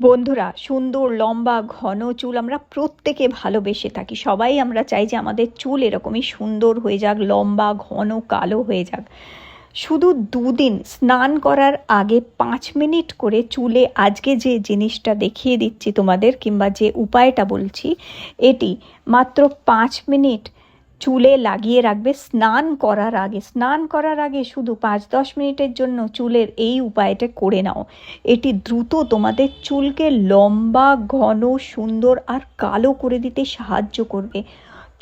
বন্ধুরা, সুন্দর, লম্বা, ঘন চুল আমরা প্রত্যেকে ভালোবেসে থাকি। সবাই আমরা চাই যে আমাদের চুল এরকমই সুন্দর হয়ে যাক, লম্বা, ঘন, কালো হয়ে যাক। শুধু দুদিন স্নান করার আগে পাঁচ মিনিট করে চুলে আজকে যে জিনিসটা দেখিয়ে দিচ্ছি তোমাদের কিংবা যে উপায়টা বলছি, এটি মাত্র পাঁচ মিনিট চুলে লাগিয়ে রাখবে, স্নান করার আগে, স্নান করার আগে শুধু পাঁচ দশ মিনিটের জন্য চুলের এই উপায়টা করে নাও। এটি দ্রুত তোমাদের চুলকে লম্বা, ঘন, সুন্দর আর কালো করে দিতে সাহায্য করবে।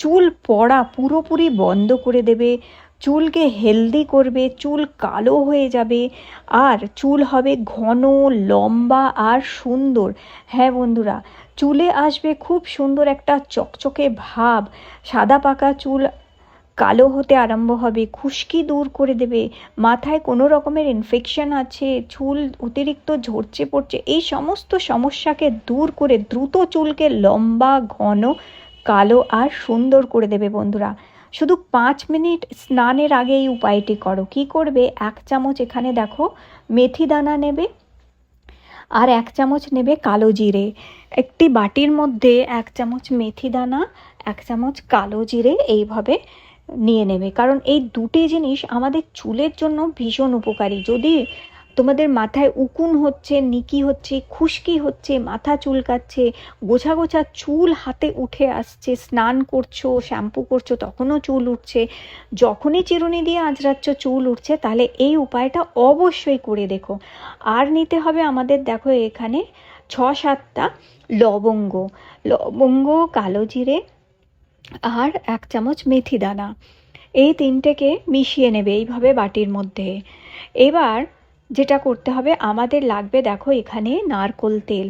চুল পড়া পুরোপুরি বন্ধ করে দেবে। চুলকে হেলদি করবে, চুল কালো হয়ে যাবে, আর চুল হবে ঘন, লম্বা আর সুন্দর। হ্যাঁ বন্ধুরা, চুলে আসবে খুব সুন্দর একটা চকচকে ভাব। সাদা পাকা চুল কালো হতে আরম্ভ হবে, খুশকি দূর করে দেবে। মাথায় কোনো রকমের ইনফেকশন আছে, চুল অতিরিক্ত ঝরছে পড়ছে, এই সমস্ত সমস্যাকে দূর করে দ্রুত চুলকে লম্বা, ঘন, কালো আর সুন্দর করে দেবে বন্ধুরা। শুধু পাঁচ মিনিট স্নানের আগে এই উপায়টি করো। কি করবে? এক চামচ এখানে দেখো মেথি দানা নেবে আর এক চামচ নেবে কালো জিরে। একটি বাটির মধ্যে এক চামচ মেথি দানা, এক চামচ কালো জিরে এইভাবে নিয়ে নেবে। কারণ এই দুটি জিনিস আমাদের চুলের জন্য ভীষণ উপকারী। যদি তোমাদের মাথায় উকুন হচ্ছে, নিকি হচ্ছে, খুশকি হচ্ছে, মাথা চুলকাচ্ছে, গোছা গোছা চুল হাতে উঠে আসছে, স্নান করছ, শ্যাম্পু করছ, তখনও চুল উঠছে। যখনই চিরুনি দিয়ে আঁচড়াচ্ছ, চুল উঠছে, তাহলে এই উপায়টা অবশ্যই করে দেখো। আর নিতে হবে আমাদের দেখো এখানে ছ সাতটা লবঙ্গ। লবঙ্গ, কালো জিরে, আর এক চামচ মেথি দানা। এই তিনটেকে মিশিয়ে নেবে এইভাবে বাটির মধ্যে। এবার যেটা করতে হবে, আমাদের লাগবে দেখো এখানে নারকোল তেল।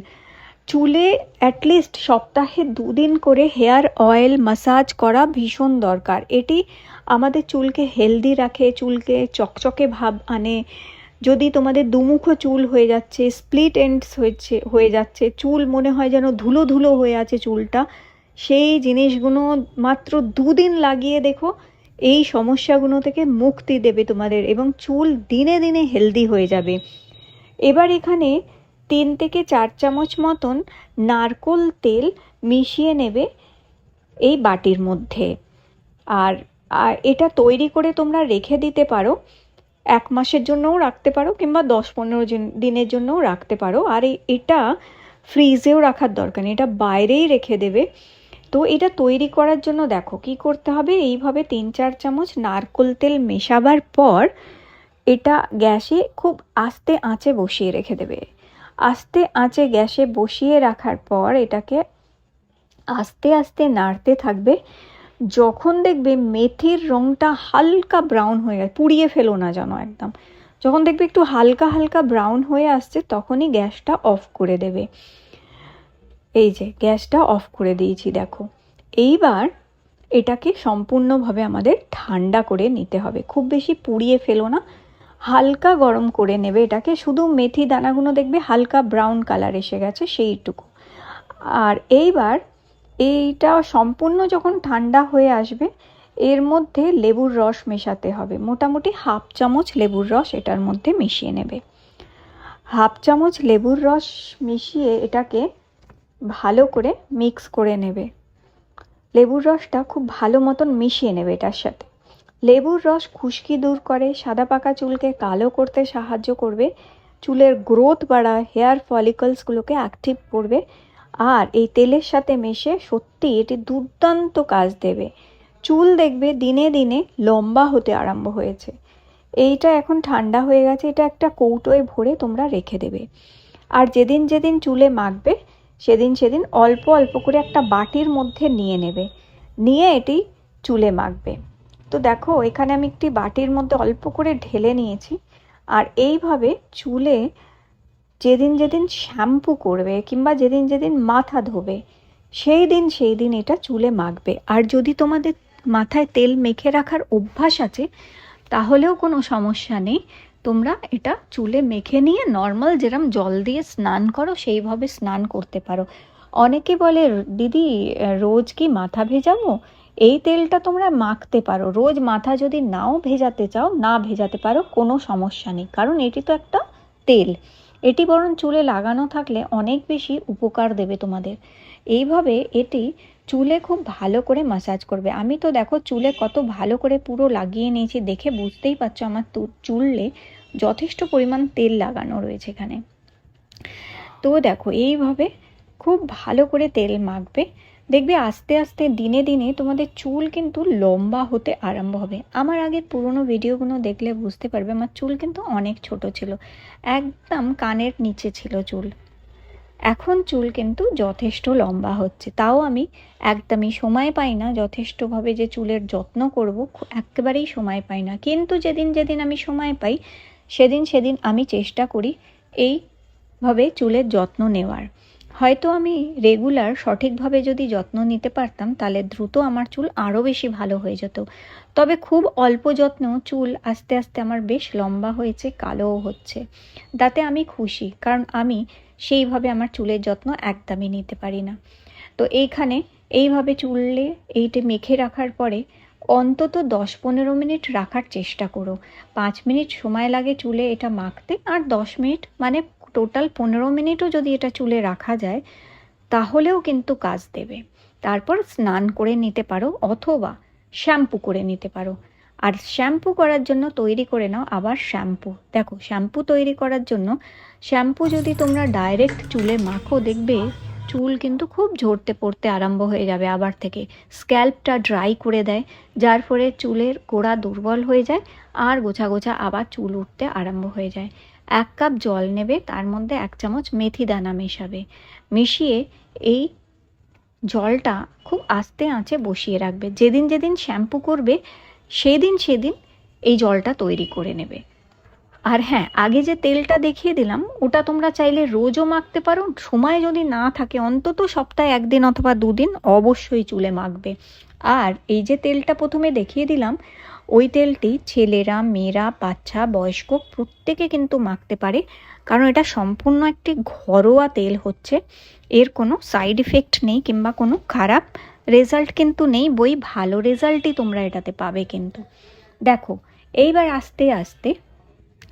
চুলে অ্যাটলিস্ট সপ্তাহে দুদিন করে হেয়ার অয়েল মাসাজ করা ভীষণ দরকার। এটি আমাদের চুলকে হেলদি রাখে, চুলকে চকচকে ভাব আনে। যদি তোমাদের দুমুখো চুল হয়ে যাচ্ছে স্প্লিট এন্ডস হয়েছে, হয়ে যাচ্ছে, চুল মনে হয় যেন ধুলো ধুলো হয়ে আছে চুলটা, সেই জিনিসগুলো মাত্র দুদিন লাগিয়ে দেখো এই সমস্যাগুলো থেকে মুক্তি দেবে তোমাদের এবং চুল দিনে দিনে হেলদি হয়ে যাবে। এবার এখানে তিন থেকে চার চামচ মতন নারকোল তেল মিশিয়ে নেবে এই বাটির মধ্যে। আর এটা তৈরি করে তোমরা রেখে দিতে পারো। এক মাসের জন্যও রাখতে পারো কিংবা দশ পনেরো দিনের জন্যও রাখতে পারো। আর এটা ফ্রিজেও রাখার দরকার নেই, এটা বাইরেই রেখে দেবে। তো এটা তৈরি করার জন্য দেখো কি করতে হবে? এইভাবে তিন চার চামচ নারকোল তেল মেশাবার পর এটা গ্যাসে খুব আস্তে আঁচে বসিয়ে রেখে দেবে। আস্তে আঁচে গ্যাসে বসিয়ে রাখার পর এটাকে আস্তে আস্তে নাড়তে থাকবে। যখন দেখবে মেথির রঙটা হালকা ব্রাউন হয়ে গেছে, পুড়িয়ে ফেলো না যেন একদম। যখন দেখবে একটু হালকা হালকা ব্রাউন হয়ে আসছে, তখনই গ্যাসটা অফ করে দেবে। এই যে, গ্যাসটা অফ করে দিয়েছি, দেখো। এইবার এটাকে সম্পূর্ণভাবে আমাদের ঠান্ডা করে নিতে হবে। খুব বেশি পুড়িয়ে ফেলো না। হালকা গরম করে নেবে এটাকে। শুধু মেথি দানাগুলো দেখবে হালকা ব্রাউন কালার এসে গেছে, সেইটুকু। আর এইবার এইটা সম্পূর্ণ যখন ঠান্ডা হয়ে আসবে, এর মধ্যে লেবুর রস মেশাতে হবে। মোটামুটি হাফ চামচ লেবুর রস এটার মধ্যে মিশিয়ে নেবে। হাফ চামচ লেবুর রস মিশিয়ে এটাকে ভালো করে মিক্স করে নেবে। লেবুর রসটা খুব ভালো মতন মিশিয়ে নেবে এটার সাথে। লেবুর রস খুশকি দূর করে, সাদা পাকা চুলকে কালো করতে সাহায্য করবে, চুলের গ্রোথ বাড়ায় হেয়ার ফলিকলসগুলোকে অ্যাক্টিভ করবে, আর এই তেলের সাথে মেশে সত্যি এটি দুর্দান্ত কাজ দেবে। চুল দেখবে দিনে দিনে লম্বা হতে আরম্ভ হয়েছে। এইটা এখন ঠান্ডা হয়ে গেছে, এটা একটা কৌটোয় ভরে তোমরা রেখে দেবে। আর যেদিন যেদিন চুলে মাখবে সেদিন সেদিন অল্প অল্প করে একটা বাটির মধ্যে নিয়ে নেবে। নিয়ে এটি চুলে মাখবে। তো দেখো, এখানে আমি একটি বাটির মধ্যে অল্প করে ঢেলে নিয়েছি। আর এইভাবে চুলে যেদিন যেদিন শ্যাম্পু করবে কিংবা যেদিন যেদিন মাথা ধোবে, সেই দিন সেই দিন এটা চুলে মাখবে। আর যদি তোমাদের মাথায় তেল মেখে রাখার অভ্যাস আছে, তাহলেও কোনো সমস্যা নেই। তোমরা এটা চুলে মেখে নিয়ে নর্মাল যেরম জল দিয়ে স্নান করো, সেইভাবে স্নান করতে পারো। অনেকে বলে, দিদি, রোজ কি মাথা ভেজাবো? এই তেলটা তোমরা মাখতে পারো। রোজ মাথা যদি নাও ভেজাতে চাও, না ভেজাতে পারো, কোনো সমস্যা নেই। কারণ এটি তো একটা তেল। এটি বরং চুলে লাগানো থাকলে অনেক বেশি উপকার দেবে তোমাদের। এইভাবে এটি চুলে খুব ভালো করে মাসাজ করবে। আমি তো দেখো চুলে কত ভালো করে পুরো লাগিয়ে নিয়েছি, দেখে বুঝতেই পারছ আমার চুলে যথেষ্ট পরিমাণ তেল লাগানো রয়েছে এখানে। তো দেখো এইভাবে খুব ভালো করে তেল মাখবে। দেখবে আস্তে আস্তে দিনে দিনে তোমাদের চুল কিন্তু লম্বা হতে আরম্ভ হবে। আমার আগে পুরনো ভিডিওগুলো দেখলে বুঝতে পারবে, আমার চুল কিন্তু অনেক ছোট ছিল। একদম কানের নিচে ছিল চুল। এখন চুল কিন্তু যথেষ্ট লম্বা হচ্ছে। তাও আমি একদমই সময় পাই না, যথেষ্টভাবে যে চুলের যত্ন করব একেবারেই সময় পাই না। কিন্তু যেদিন যেদিন আমি সময় পাই, সেদিন সেদিন আমি চেষ্টা করি এইভাবে চুলের যত্ন নেওয়ার। হয়তো আমি রেগুলার সঠিকভাবে যদি যত্ন নিতে পারতাম, তাহলে দ্রুত আমার চুল আরও বেশি ভালো হয়ে যেত। তবে খুব অল্প যত্ন চুল আস্তে আস্তে আমার বেশ লম্বা হয়েছে, কালোও হচ্ছে। তাতে আমি খুশি, কারণ আমি সেইভাবে আমার চুলের যত্ন একদমই নিতে পারি না। তো এইখানে এইভাবে চুললে এইটা মেখে রাখার পরে অন্তত দশ পনেরো মিনিট রাখার চেষ্টা করো। পাঁচ মিনিট সময় লাগে চুলে এটা মাখতে আর দশ মিনিট মানে টোটাল পনেরো মিনিটও যদি এটা চুলে রাখা যায় তাহলেও কিন্তু কাজ দেবে। তারপর স্নান করে নিতে পারো অথবা শ্যাম্পু করে নিতে পারো। আর শ্যাম্পু করার জন্য তৈরি করে নাও আবার শ্যাম্পু। দেখো, শ্যাম্পু তৈরি করার জন্য শ্যাম্পু যদি তোমরা ডাইরেক্ট চুলে মাখো, দেখবে চুল কিন্তু খুব ঝরতে পড়তে আরম্ভ হয়ে যাবে আবার থেকে। স্ক্যাল্পটা ড্রাই করে দেয়, যার ফলে চুলের গোড়া দুর্বল হয়ে যায় আর গোছা গোছা আবার চুল উঠতে আরম্ভ হয়ে যায়। এক কাপ জল নেবে, তার মধ্যে এক চামচ মেথি দানা মেশাবে। মিশিয়ে এই জলটা খুব আস্তে আঁচে বসিয়ে রাখবে। যেদিন যেদিন শ্যাম্পু করবে সেদিন সেদিন এই জলটা তৈরি করে নেবে। আর হ্যাঁ আগে যে তেলটা দেখিয়ে দিলাম, ওটা তোমরা চাইলে রোজও মাখতে পারো। সময় যদি না থাকে, অন্তত সপ্তাহে একদিন অথবা দুদিন অবশ্যই চুলে মাখবে। আর এই যে তেলটা প্রথমে দেখিয়ে দিলাম, ওই তেলটি ছেলেরা, মেয়েরা, বাচ্চা, বয়স্ক প্রত্যেকে কিন্তু মাখতে পারে। কারণ এটা সম্পূর্ণ একটি ঘরোয়া তেল হচ্ছে। এর কোনো সাইড ইফেক্ট নেই কিংবা কোনো খারাপ রেজাল্ট কিন্তু নেই, বই ভালো রেজাল্টই তোমরা এটাতে পাবে কিন্তু। দেখো, এইবার আস্তে আস্তে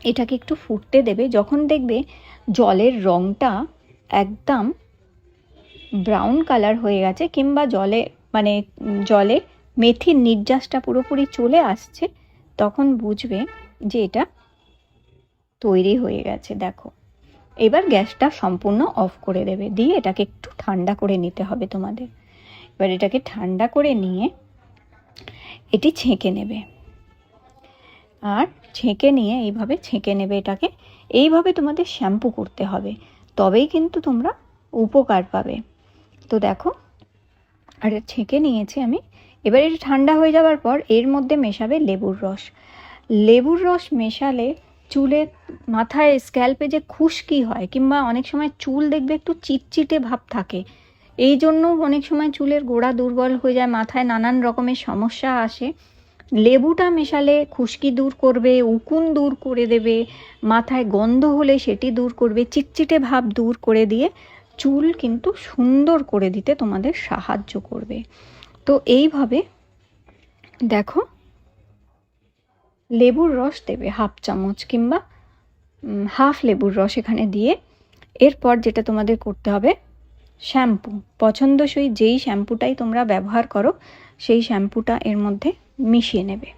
এটাকে একটু ফুটতে দেবে, যখন দেখবে জলের রঙটা একদম ব্রাউন কালার হয়ে গেছে, কিংবা জলে মানে জলে মেথির নির্যাসটা পুরোপুরি চলে আসছে, তখন বুঝবে যে এটা তৈরি হয়ে গেছে, দেখো। এবার গ্যাসটা সম্পূর্ণ অফ করে দেবে, দিয়ে এটাকে একটু ঠান্ডা করে নিতে হবে তোমাদের। এবার এটাকে ঠান্ডা করে নিয়ে এটি ছেঁকে নেবে। আর ছেঁকে নিয়ে এইভাবে ছেঁকে নেবে এটাকে। এইভাবে তোমাদের শ্যাম্পু করতে হবে। তবেই কিন্তু তোমরা উপকার পাবে। তো দেখো, আর ছেঁকে নিয়েছি আমি। এবার এটা ঠান্ডা হয়ে যাওয়ার পর এর মধ্যে মেশাবে লেবুর রস। লেবুর রস মেশালে চুলে মাথায় স্ক্যাল্পে যে খুশকি হয়, কিংবা অনেক সময় চুল দেখবে একটু চিটচিটে ভাব থাকে এই জন্য অনেক সময় চুলের গোড়া দুর্বল হয়ে যায়, মাথায় নানান রকমের সমস্যা আসে। লেবুটা মেশালে খুশকি দূর করবে, উকুন দূর করে দেবে, মাথায় গন্ধ হলে সেটি দূর করবে, চিটচিটে ভাব দূর করে দিয়ে চুল কিন্তু সুন্দর করে দিতে তোমাদের সাহায্য করবে। তো এইভাবে দেখো, লেবুর রস দেবে হাফ চামচ কিংবা হাফ লেবুর রস এখানে দিয়ে। এরপর যেটা তোমাদের করতে হবে শ্যাম্পু। পছন্দসই যেই শ্যাম্পুটাই তোমরা ব্যবহার করো, সেই শ্যাম্পুটা এর মধ্যে মিশিয়ে নেবে।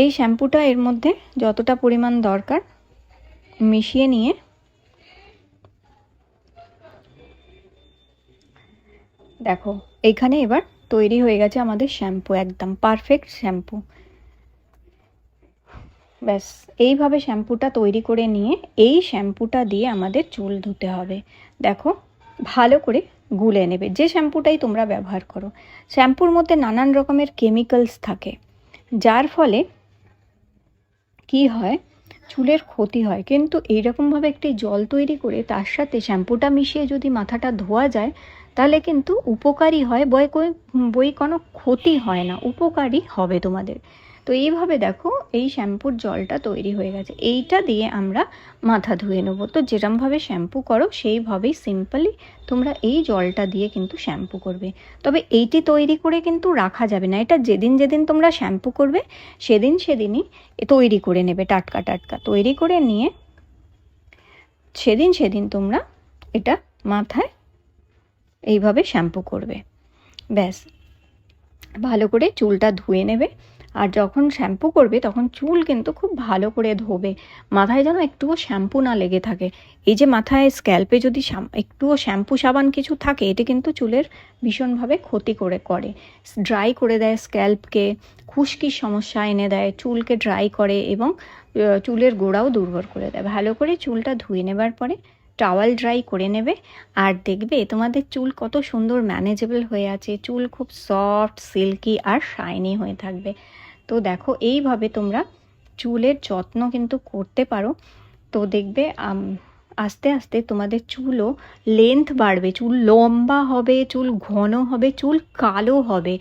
এই শ্যাম্পুটা এর মধ্যে যতটা পরিমাণ দরকার মিশিয়ে নিয়ে দেখো এইখানে এবার তৈরি হয়ে গেছে আমাদের শ্যাম্পু, একদম পারফেক্ট শ্যাম্পু। ব্যাস, এইভাবে শ্যাম্পুটা তৈরি করে নিয়ে এই শ্যাম্পুটা দিয়ে আমাদের চুল ধুতে হবে। দেখো ভালো করে গুলে নেবে। যে শ্যাম্পুটাই তোমরা ব্যবহার করো। শ্যাম্পুর মধ্যে নানান রকমের কেমিক্যালস থাকে। যার ফলে কি হয়? চুলের ক্ষতি হয়। কিন্তু এইরকমভাবে একটি জল তৈরি করে তার সাথে শ্যাম্পুটা মিশিয়ে যদি মাথাটা ধোয়া যায়, তাহলে কিন্তু উপকারী হয়। বই বই কোনো ক্ষতি হয় না। উপকারী হবে তোমাদের। তো এইভাবে দেখো এই শ্যাম্পুর জলটা তৈরি হয়ে গেছে। এইটা দিয়ে আমরা মাথা ধুয়ে নেব। তো যেরমভাবে শ্যাম্পু করো, সেইভাবেই সিম্পলি তোমরা এই জলটা দিয়ে কিন্তু শ্যাম্পু করবে। তবে এইটি তৈরি করে কিন্তু রাখা যাবে না। এটা যেদিন যেদিন তোমরা শ্যাম্পু করবে, সেদিন সেদিনই তৈরি করে নেবে টাটকা টাটকা। তৈরি করে নিয়ে সেদিন সেদিন তোমরা এটা মাথায় এইভাবে শ্যাম্পু করবে। ব্যাস, ভালো করে চুলটা ধুয়ে নেবে। আর যখন শ্যাম্পু করবে তখন চুল কিন্তু খুব ভালো করে ধোবে। মাথায় যেন একটুও শ্যাম্পু না লেগে থাকে। এই যে মাথায় স্ক্যাল্পে যদি একটুও শ্যাম্পু সাবান কিছু থাকে, এটি কিন্তু চুলের ভীষণভাবে ক্ষতি করে করে। ড্রাই করে দেয় স্ক্যাল্পকে, খুশকির সমস্যা এনে দেয়, চুলকে ড্রাই করে এবং চুলের গোড়াও দুর্বল করে দেয়। ভালো করে চুলটা ধুয়ে নেবার পরে টাওয়াল ড্রাই করে নেবে। আর দেখবে তোমাদের চুল কত সুন্দর ম্যানেজেবল হয়ে আছে। চুল খুব সফট সিল্কি আর শাইনি হয়ে থাকবে। তো দেখো, এইভাবে তোমরা চুলের যত্ন কিন্তু করতে পারো। তো দেখবে আস্তে আস্তে তোমাদের চুলও লেন্থ বাড়বে। চুল লম্বা হবে, চুল ঘন হবে, চুল কালো হবে।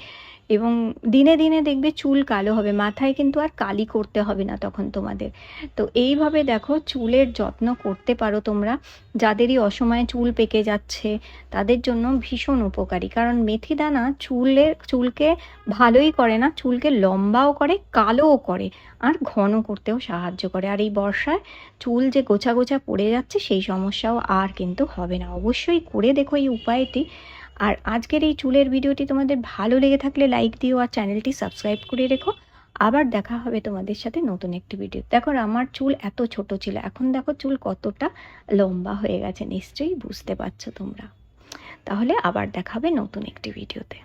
এবং দিনে দিনে দেখবে চুল কালো হবে, মাথায় কিন্তু আর কালি করতে হবে না তখন তোমাদের। তো এইভাবে দেখো চুলের যত্ন করতে পারো তোমরা। যাদেরই অসময়ে চুল পেকে যাচ্ছে, তাদের জন্য ভীষণ উপকারী। কারণ মেথি দানা চুলের চুলকে ভালোই করে না, চুলকে লম্বাও করে, কালোও করে, আর ঘন করতেও সাহায্য করে। আর এই বর্ষায় চুল যে গোছা গোছা পড়ে যাচ্ছে, সেই সমস্যাও আর কিন্তু হবে না। অবশ্যই করে দেখো এই উপায়টি। আর আজকের এই চুলের ভিডিওটি তোমাদের ভালো লেগে থাকলে লাইক দিও আর চ্যানেলটি সাবস্ক্রাইব করে রেখো। আবার দেখা হবে তোমাদের সাথে নতুন একটি ভিডিও। দেখো আমার চুল এত ছোট ছিল, এখন দেখো চুল কতটা লম্বা হয়ে গেছে, নিশ্চয়ই বুঝতে পারছ তোমরা। তাহলে আবার দেখাবে নতুন একটি ভিডিওতে।